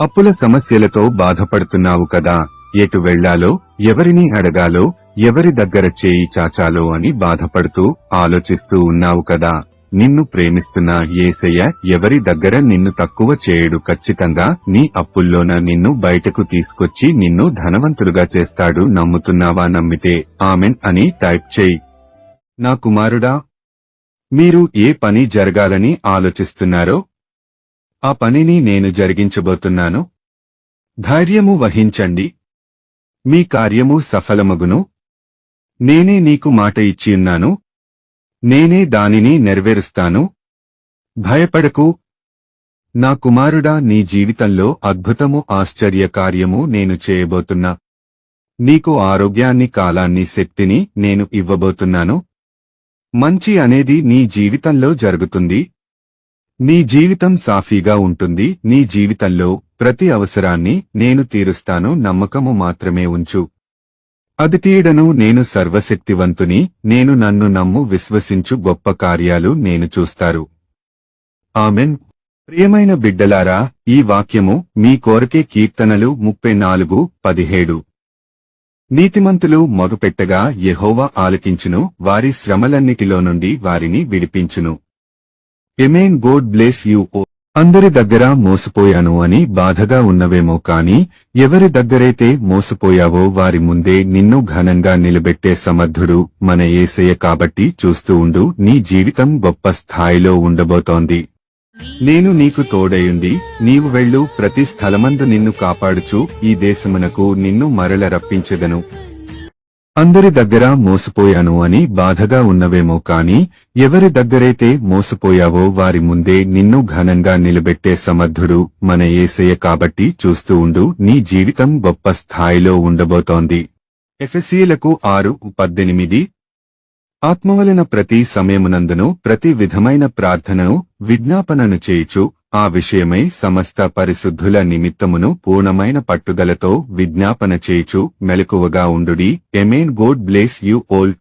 అప్పుల సమస్యలతో బాధపడుతున్నావు కదా ఎటు వెళ్ళాలో ఎవరిని అడగాలో ఎవరి దగ్గర చేయి చాచాలో అని బాధపడుతూ ఆలోచిస్తూ ఉన్నావు కదా. నిన్ను ప్రేమిస్తున్న ఏసయ్య ఎవరి దగ్గర నిన్ను తక్కువ చేయడు ఖచ్చితంగా నీ అప్పుల్లోన నిన్ను బయటకు తీసుకొచ్చి నిన్ను ధనవంతులుగా చేస్తాడు నమ్ముతున్నావా నమ్మితే? ఆమెన్ అని టైప్ చేయి. నా కుమారుడా మీరు ఏ పని జరగాలని ఆలోచిస్తున్నారో ఆ పనిని నేను జరిగించబోతున్నాను. ధైర్యము వహించండి. మీ కార్యము సఫలమగును. నేనే నీకు మాట ఇచ్చియున్నాను నేనే దానిని నెరవేరుస్తాను. భయపడకు. నా కుమారుడా నీ జీవితంలో అద్భుతము ఆశ్చర్య కార్యము నేను చేయబోతున్నా. నీకు ఆరోగ్యాన్ని కాలాన్ని శక్తిని నేను ఇవ్వబోతున్నాను. మంచి అనేది నీ జీవితంలో జరుగుతుంది. నీ జీవితం సాఫీగా ఉంటుంది నీ జీవితంలో ప్రతి అవసరాన్ని నేను తీరుస్తాను నమ్మకము మాత్రమే ఉంచు. అది తీయడను నేను సర్వశక్తివంతుని నేను నన్ను నమ్ము విశ్వసించు గొప్ప కార్యాలు నేను చూస్తారు. ఆమెన్. ప్రియమైన బిడ్డలారా ఈ వాక్యము మీ కోరకే కీర్తనలు ముప్పై నాలుగు పదిహేడు. నీతిమంతులు మొగపెట్టగా యహోవా ఆలకించును వారి శ్రమలన్నిటిలో నుండి వారిని విడిపించును. ఎమేన్ గోడ్ బ్లేస్ యూ ఓ అందరి దగ్గర మోసపోయాను అని బాధగా ఉన్నవేమో కాని ఎవరి దగ్గరైతే మోసపోయావో వారి ముందే నిన్ను ఘనంగా నిలబెట్టే సమర్థుడు మన ఏసయ్య కాబట్టి చూస్తూ ఉండు నీ జీవితం గొప్ప స్థాయిలో ఉండబోతోంది. నేను నీకు తోడయుండి నీవు వెళ్ళు ప్రతి స్థలమందు నిన్ను కాపాడుచు ఈ దేశమునకు నిన్ను మరల రప్పించెదను. అందరి దగ్గర మోసపోయాను అని బాధగా ఉన్నవేమో కాని ఎవరి దగ్గరైతే మోసపోయావో వారి ముందే నిన్ను ఘనంగా నిలబెట్టే సమర్థుడు మన ఏసయ్య కాబట్టి చూస్తూ ఉండు నీ జీవితం గొప్ప స్థాయిలో ఉండబోతోంది. ఎఫ్ఎస్సీలకు ఆరు పద్దెనిమిది. ఆత్మవలన ప్రతి సమయమునందును ప్రతి విధమైన ప్రార్థనను విజ్ఞాపనను చేయుచు ఆ విషయమై సమస్త పరిశుద్ధుల నిమిత్తమును పూర్ణమైన పట్టుదలతో విజ్ఞాపన చేయుచు మెలకువగా ఉండుడి. Amen god bless you all